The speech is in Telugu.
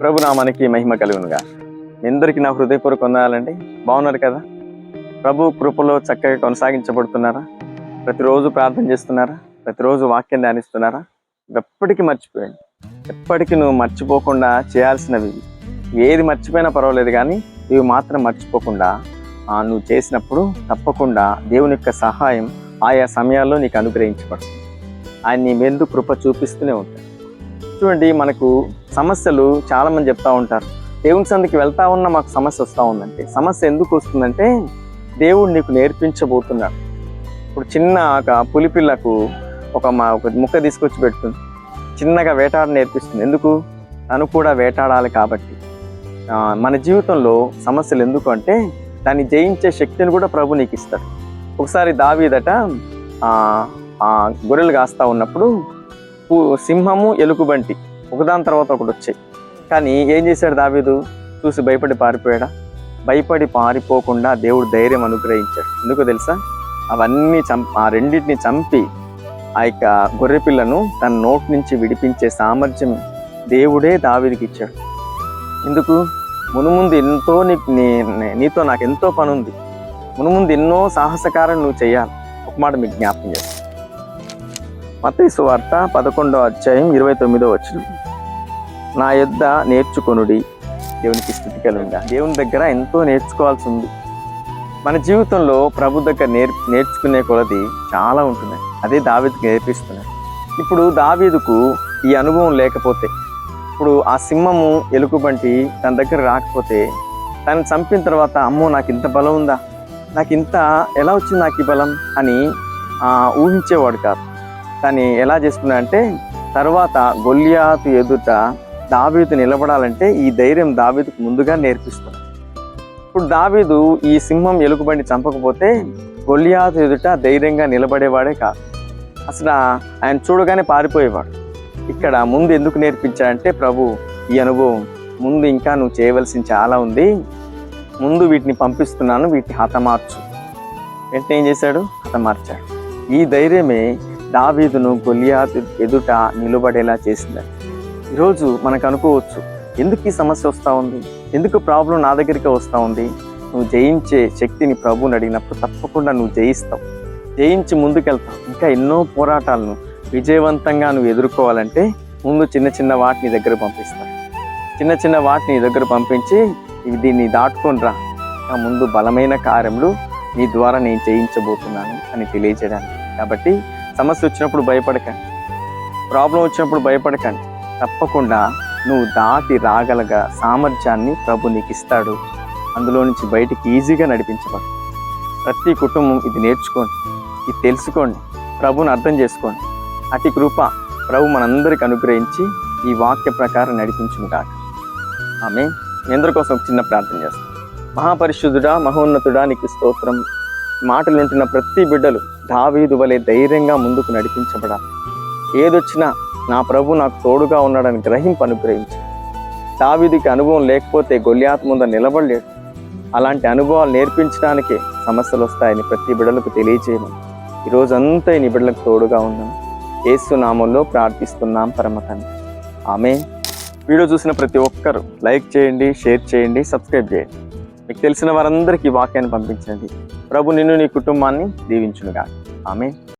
ప్రభు నామానికి మహిమ కలుగునుగా. మీ అందరికీ నా హృదయపూర్వక వందాలండి బాగున్నారు కదా? ప్రభు కృపలో చక్కగా కొనసాగించబడుతున్నారా? ప్రతిరోజు ప్రార్థన చేస్తున్నారా? ప్రతిరోజు వాక్యం ధ్యానిస్తున్నారా? ఎప్పటికీ మర్చిపోయాడు ఎప్పటికీ నువ్వు మర్చిపోకుండా చేయాల్సినవి ఏది మర్చిపోయినా పర్వాలేదు కానీ ఇవి మాత్రం మర్చిపోకుండా నువ్వు చేసినప్పుడు తప్పకుండా దేవుని యొక్క సహాయం ఆయా సమయాల్లో నీకు అనుగ్రహించబడుతుంది. ఆయన నీ మీద కృప చూపిస్తూనే ఉంటాడు. చూడండి మనకు సమస్యలు చాలా మంది చెప్తా ఉంటారు. దేవుని సందుకి వెళ్తా ఉన్న మాకు సమస్య వస్తూ ఉందంటే సమస్య ఎందుకు వస్తుందంటే దేవుడు నీకు నేర్పించబోతున్నాడు. ఇప్పుడు చిన్న ఒక పులిపిల్లకు ఒక మా ఒక ముక్క తీసుకొచ్చి పెడుతుంది. చిన్నగా వేటాడ నేర్పిస్తుంది. ఎందుకు? తను కూడా వేటాడాలి కాబట్టి. మన జీవితంలో సమస్యలు ఎందుకు అంటే దాన్ని జయించే శక్తిని కూడా ప్రభు నీకు ఇస్తాడు. ఒకసారి దావీదట గొర్రెలు కాస్తా ఉన్నప్పుడు సింహము ఎలుగుబంటి ఒకదాని తర్వాత ఒకటి వచ్చాయి. కానీ ఏం చేశాడు దావీదు? చూసి భయపడి పారిపోయాడా? భయపడి పారిపోకుండా దేవుడు ధైర్యం అనుగ్రహించాడు. ఎందుకో తెలుసా? అవన్నీ చంప ఆ రెండింటిని చంపి ఆ యొక్క గొర్రె పిల్లను తన నోటి నుంచి విడిపించే సామర్థ్యం దేవుడే దావీదికి ఇచ్చాడు. ఎందుకు? మునుముందు ఎంతో నీకు నీ- నీతో నాకు ఎంతో పని ఉంది మునుముందు ఎన్నో సాహసకారం నువ్వు చేయాలి. ఒక మాట మీకు జ్ఞాపకం చేస్తాను మతేసు వార్త పదకొండో అధ్యాయం ఇరవై తొమ్మిదో వచ్చిన నా యొద్ద నేర్చుకొనుడి దేవునికి స్థితి కలుగుగా దేవుని దగ్గర ఎంతో నేర్చుకోవాల్సి ఉంది. మన జీవితంలో ప్రభు దగ్గర నేర్ నేర్చుకునే కొలది చాలా ఉంటుంది. అదే దావీదుకు నేర్పిస్తున్నాయి ఇప్పుడు దావీదుకు ఈ అనుభవం లేకపోతే ఇప్పుడు ఆ సింహము ఎలుగుబంటి తన దగ్గర రాకపోతే తను చంపిన తర్వాత అమ్మో నాకు ఇంత బలం ఉందా? నాకు ఇంత ఎలా వచ్చింది నాకు ఈ బలం? అని ఊహించేవాడు కాదు. కానీ ఎలా చేసుకున్నాడంటే తర్వాత గొల్లియాతు ఎదుట దావీదు నిలబడాలంటే ఈ ధైర్యం దావీదుకు ముందుగా నేర్పిస్తుంది. ఇప్పుడు దావీదు ఈ సింహం ఎలుగుబండి చంపకపోతే గొల్లియాతు ఎదుట ధైర్యంగా నిలబడేవాడే కాదు. అసలు ఆయన చూడగానే పారిపోయేవాడు. ఇక్కడ ముందు ఎందుకు నేర్పించాడంటే ప్రభు ఈ అనుభవం ముందు ఇంకా నువ్వు చేయవలసింది చాలా ఉంది. ముందు వీటిని పంపిస్తున్నాను వీటిని హతమార్చు. వెంటనే ఏం చేశాడు? హతమార్చాడు. ఈ ధైర్యమే దావీదును గొలియాతు ఎదుట నిలబడేలా చేసింది. ఈరోజు మనకు అనుకోవచ్చు ఎందుకు ఈ సమస్య వస్తూ ఉంది? ఎందుకు ప్రాబ్లం నా దగ్గరికి వస్తూ ఉంది? నువ్వు జయించే శక్తిని ప్రభువుని అడిగినప్పుడు తప్పకుండా నువ్వు జయిస్తావు. జయించి ముందుకెళ్తావు. ఇంకా ఎన్నో పోరాటాలను విజయవంతంగా నువ్వు ఎదుర్కోవాలంటే ముందు చిన్న చిన్న వాటిని దగ్గర పంపిస్తావు చిన్న చిన్న వాటిని దగ్గర పంపించి ఇవి దీన్ని దాటుకొని రా. నా ముందు బలమైన కార్యములు నీ ద్వారా నేను చేయించబోతున్నాను అని తెలియజేయడానికి. కాబట్టి సమస్య వచ్చినప్పుడు భయపడకండి ప్రాబ్లం వచ్చినప్పుడు భయపడకండి తప్పకుండా నువ్వు దాటి రాగలగ సామర్థ్యాన్ని ప్రభు నీకు ఇస్తాడు అందులో నుంచి బయటికి ఈజీగా నడిపించబడు. ప్రతి కుటుంబం ఇది నేర్చుకోండి. ఇది తెలుసుకోండి. ప్రభుని అర్థం చేసుకోండి. అతి కృప ప్రభు మనందరికి అనుగ్రహించి ఈ వాక్య ప్రకారం నడిపించును కాక ఆమె మీ అందరి కోసం ఒక చిన్న ప్రార్థన చేస్తాం. మహాపరిశుద్ధుడా మహోన్నతుడా నీకు స్తోత్రం. మాటలు ఉంటున్న ప్రతి బిడ్డలు దావీదు వలె ధైర్యంగా ముందుకు నడిపించబడాలి. ఏదొచ్చినా నా ప్రభు నాకు తోడుగా ఉన్నాడని గ్రహింపు అనుగ్రహించు. దావీదికి అనుభవం లేకపోతే గొల్యాత్ ముందు నిలబడలేడు. అలాంటి అనుభవాలు నేర్పించడానికే సమస్యలు వస్తాయని ప్రతి బిడ్డలకు తెలియజేయమని ఈ రోజంతా నీ బిడ్డలకు తోడుగా ఉన్నాను. ఏసునామంలో ప్రార్థిస్తున్నాం పరమ ఆమె వీడియో చూసిన ప్రతి ఒక్కరు లైక్ చేయండి షేర్ చేయండి సబ్స్క్రైబ్ చేయండి. తెలిసిన వారందరికీ వాక్యాన్ని పంపించండి. ప్రభు నిన్ను నీ కుటుంబాన్ని దీవించునుగా ఆమె